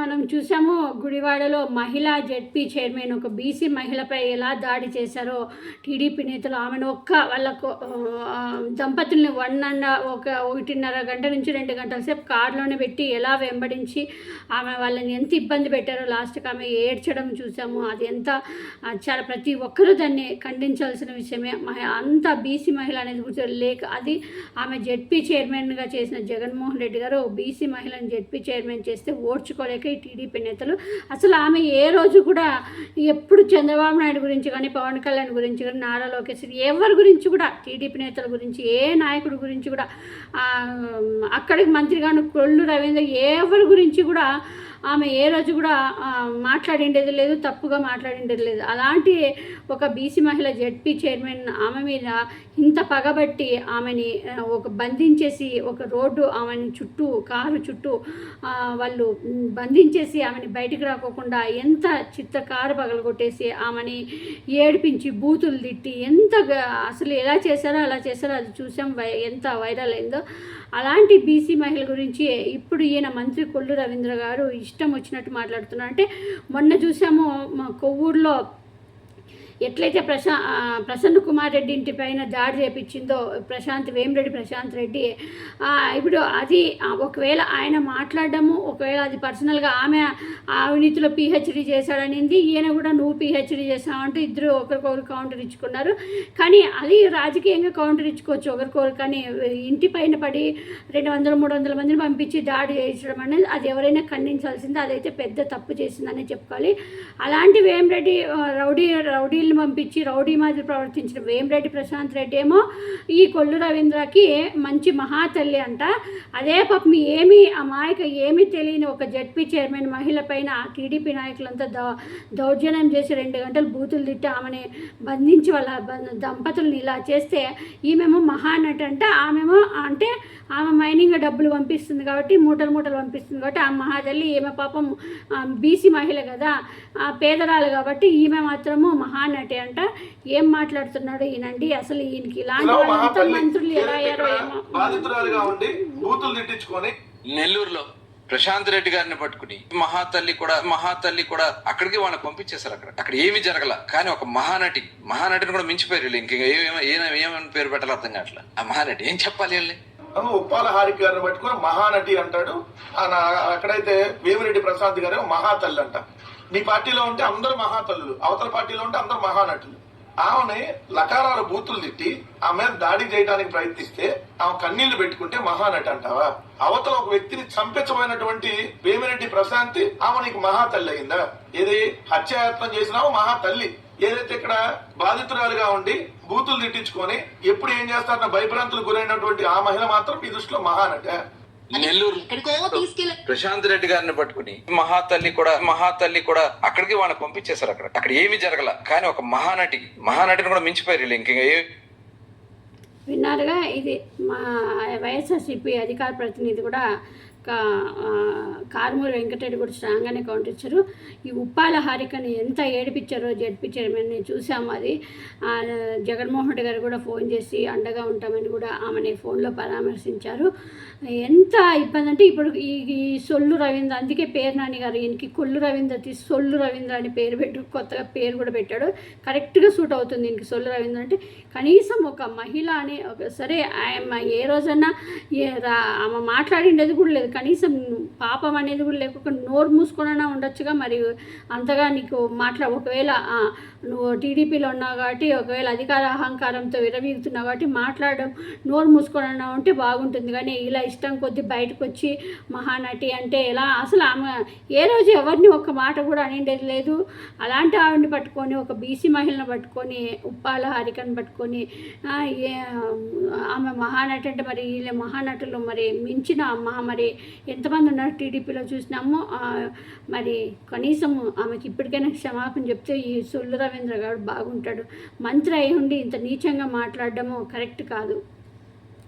మనం చూసాము గుడివాడలో మహిళా జెడ్పీ చైర్మన్ ఒక బీసీ మహిళపై ఎలా దాడి చేశారో టీడీపీ నేతలు ఆమెను ఒక్క వాళ్ళకు దంపతుల్ని వన్ అండ్ ఒక ఒకటిన్నర గంట నుంచి రెండు గంటల సేపు కారులోనే పెట్టి ఎలా వెంబడించి ఆమె వాళ్ళని ఎంత ఇబ్బంది పెట్టారో లాస్ట్కి ఆమె ఏడ్చడం చూసాము. అది ఎంత చాలా ప్రతి ఒక్కరూ దాన్ని ఖండించాల్సిన విషయమే. మహి- అంత బీసీ మహిళ అనేది గుర్తు లేక అది ఆమె జెడ్పీ చైర్మన్గా చేసిన జగన్మోహన్ రెడ్డి గారు బీసీ మహిళను జెడ్పీ చైర్మన్ చేస్తే ఓడ్చుకోలేక ఈ టీడీపీ నేతలు. అసలు ఆమె ఏ రోజు కూడా ఎప్పుడు చంద్రబాబు నాయుడు గురించి కానీ పవన్ కళ్యాణ్ గురించి కానీ నారా లోకేష్ ఎవరి గురించి కూడా టీడీపీ నేతల గురించి ఏ నాయకుడి గురించి కూడా అక్కడికి అక్కడికి మంత్రిగాను కొల్లు రవీంద్ర ఎవరి గురించి కూడా ఆమె ఏ రోజు కూడా మాట్లాడిండేది లేదు తప్పుగా మాట్లాడిండేది లేదు. అలాంటి ఒక బీసీ మహిళ జెడ్పీ చైర్మన్ ఆమె మీద ఇంత పగబట్టి ఆమెని ఒక బంధించేసి ఒక రోడ్డు ఆమెని చుట్టూ కారు చుట్టూ వాళ్ళు బంధించేసి ఆమెని బయటికి రాకోకుండా ఎంత చిత్త కారు పగలగొట్టేసి ఆమెని ఏడిపించి బూతులు తిట్టి ఎంత అసలు ఎలా చేశారో అలా చేశారో అది చూసాం వై ఎంత వైరల్ అయిందో. అలాంటి బీసీ మహిళ గురించి ఇప్పుడు ఈయన మంత్రి కొల్లు రవీంద్ర గారు ఇష్టం వచ్చినట్టు మాట్లాడుతున్నారు. అంటే మొన్న చూసాము మా కొవ్వూరులో ఎట్లయితే ప్రశా ప్రసన్న కుమార్ రెడ్డి ఇంటి పైన దాడి చేపించిందో ప్రశాంత్ వేమిరెడ్డి ప్రశాంత్ రెడ్డి ఇప్పుడు అది ఒకవేళ ఆయన మాట్లాడడము ఒకవేళ అది పర్సనల్గా ఆమె అవినీతిలో పిహెచ్డి చేశాడనింది ఈయన కూడా నువ్వు పిహెచ్డి చేసావంటే ఇద్దరు ఒకరికొకరు కౌంటర్ ఇచ్చుకున్నారు. కానీ అది రాజకీయంగా కౌంటర్ ఇచ్చుకోవచ్చు ఒకరికొకరు కానీ ఇంటి పైన పడి రెండు వందల మూడు వందల మందిని పంపించి దాడి చేయించడం అనేది అది ఎవరైనా ఖండించాల్సిందే అదైతే పెద్ద తప్పు చేసిందని చెప్పుకోవాలి. అలాంటి వేమిరెడ్డి రౌడీ రౌడీ రౌడీలను పంపించి రౌడీ మాదిరి ప్రవర్తించిన వేమిరెడ్డి ప్రశాంత్ రెడ్డి ఏమో ఈ కొల్లు రవీంద్రకి మంచి మహాతల్లి అంట. అదే పాపం ఏమీ అమాయక ఏమీ తెలియని ఒక జడ్పీ చైర్మన్ మహిళ పైన టీడీపీ నాయకులంతా దౌ దౌర్జన్యం చేసి రెండు గంటలు బూతులు తిట్టి ఆమెని బంధించి వాళ్ళ దంపతులను దంపతుల్ని ఇలా చేస్తే ఈమెమో మహానటి అంట ఆమెమో అంటే ఆమె మైనింగ్ డబ్బులు పంపిస్తుంది కాబట్టి మూటలు మూటలు పంపిస్తుంది కాబట్టి ఆ మహాతల్లి ఈమె పాపం బీసీ మహిళ కదా ఆ పేదరాలు కాబట్టి ఈమె మాత్రము మహానటి అంట. ఏం మాట్లాడుతున్నాడు ఈయనండి? అసలు ఈయనకి ఇలాంటి ఇలా వాళ్ళంతా మంత్రులు ఎలా అయ్యారో ఏమో బాధితురాలుగా ఉండి బూతులు తిట్టించుకొని నెల్లూరులో ప్రశాంత్ రెడ్డి గారిని పట్టుకుని మహాతల్లి కూడా మహాతల్లి కూడా అక్కడికి వాళ్ళని పంపించేశారు అక్కడ. అక్కడ ఏమీ జరగల. కానీ ఒక మహానటి మహానటిని కూడా మించిపోయారు వీళ్ళు. ఇంకా ఏమేమి పేరు పెట్టాలి అర్థం కావట్లా. ఆ మహానటి ఏం చెప్పాలి వీళ్ళని? ఆమె ఉప్పాల హారిక గారిని పట్టుకొని మహానటి అంటాడు. ఆ నా- అక్కడైతే వేమిరెడ్డి ప్రశాంత్ గారేమో మహాతల్లి అంట. నీ పార్టీలో ఉంటే అందరు మహాతల్లులు అవతల పార్టీలో ఉంటే అందరు మహానటులు. ఆమెని లకారాల బూతులు తిట్టి ఆమె మీద దాడి చేయడానికి ప్రయత్నిస్తే ఆమె కన్నీళ్ళు పెట్టుకుంటే మహానటి అంటావా? అవతల ఒక వ్యక్తిని చంపించబోయినటువంటి భీమిరెడ్డి ప్రశాంతి ఆమె నీకు మహాతల్లి అయిందా? ఏది హత్యాయత్నం చేసినావు మహాతల్లి. ఏదైతే ఇక్కడ బాధితురాలుగా ఉండి బూతులు తిట్టించుకొని ఎప్పుడు ఏం చేస్తారన్న భయభ్రాంతులు గురైనటువంటి ఆ మహిళ మాత్రం మీ దృష్టిలో మహానట. నెల్లూరు ప్రశాంత్ రెడ్డి గారిని పట్టుకుని మహాతల్లి కూడా మహాతల్లి కూడా అక్కడికి వాళ్ళని పంపించేశారు అక్కడ. అక్కడ ఏమీ జరగల. కానీ ఒక మహానటి మహానటిని కూడా మించిపోయారు ఇంకా ఏ విన్నారుగా ఇది మా వైఎస్ఆర్సీపీ అధికార ప్రతినిధి కూడా కా కారుమూరి వెంకటరెడ్డి కూడా స్ట్రాంగ్గానే కౌంటర్ ఇచ్చారు. ఈ ఉప్పాల హారికని ఎంత ఏడిపించారో జడ్పీ చైర్మన్ని చూసాము అది. జగన్మోహన్ రెడ్డి గారు కూడా ఫోన్ చేసి అండగా ఉంటామని కూడా ఆమెని ఫోన్లో పరామర్శించారు. ఎంత ఇబ్బంది అంటే ఇప్పుడు ఈ ఈ సొల్లు రవీంద్ర అందుకే పేరు నాని గారు ఈయనకి కొల్లు రవీంద్ర తీసి సొల్లు రవీంద్ర అని పేరు పెట్టు కొత్తగా పేరు కూడా పెట్టాడు. కరెక్ట్గా సూట్ అవుతుంది ఈయనకి సొల్లు రవీంద్ర అంటే. కనీసం ఒక మహిళ అని ఒక సరే ఆమె ఏ రోజన్నా ఆమె మాట్లాడిండేది కూడా లేదు. కనీసం పాపం అనేది కూడా లేకుండా నోరు మూసుకున్నా ఉండొచ్చుగా మరి అంతగా నీకు మాట్లా ఒకవేళ నువ్వు టీడీపీలో ఉన్నావు కాబట్టి ఒకవేళ అధికార అహంకారంతో విరవీగుతున్నావు కాబట్టి మాట్లాడడం నోరు మూసుకున్నా ఉంటే బాగుంటుంది. కానీ ఇలా ఇష్టం కొద్దీ బయటకు వచ్చి మహానటి అంటే ఎలా? అసలు ఆమె ఏ రోజు ఎవరిని ఒక మాట కూడా అనేది లేదు. అలాంటి ఆవిడని పట్టుకొని ఒక బీసీ మహిళను పట్టుకొని ఉప్పాల హారికను పట్టుకొని ఏ ఆమె మహానటి అంటే మరి వీళ్ళ మహానటులు మరి మించిన మహా మరి ఎంతమంది ఉన్నారు టీడీపీలో చూసినాము మరి కనీసం ఆమెకి ఇప్పటికైనా క్షమాపణ చెప్తే ఈ సొల్లు రవీంద్ర గారు బాగుంటాడు. మంత్రి అయి ఉండి ఇంత నీచంగా మాట్లాడడము కరెక్ట్ కాదు.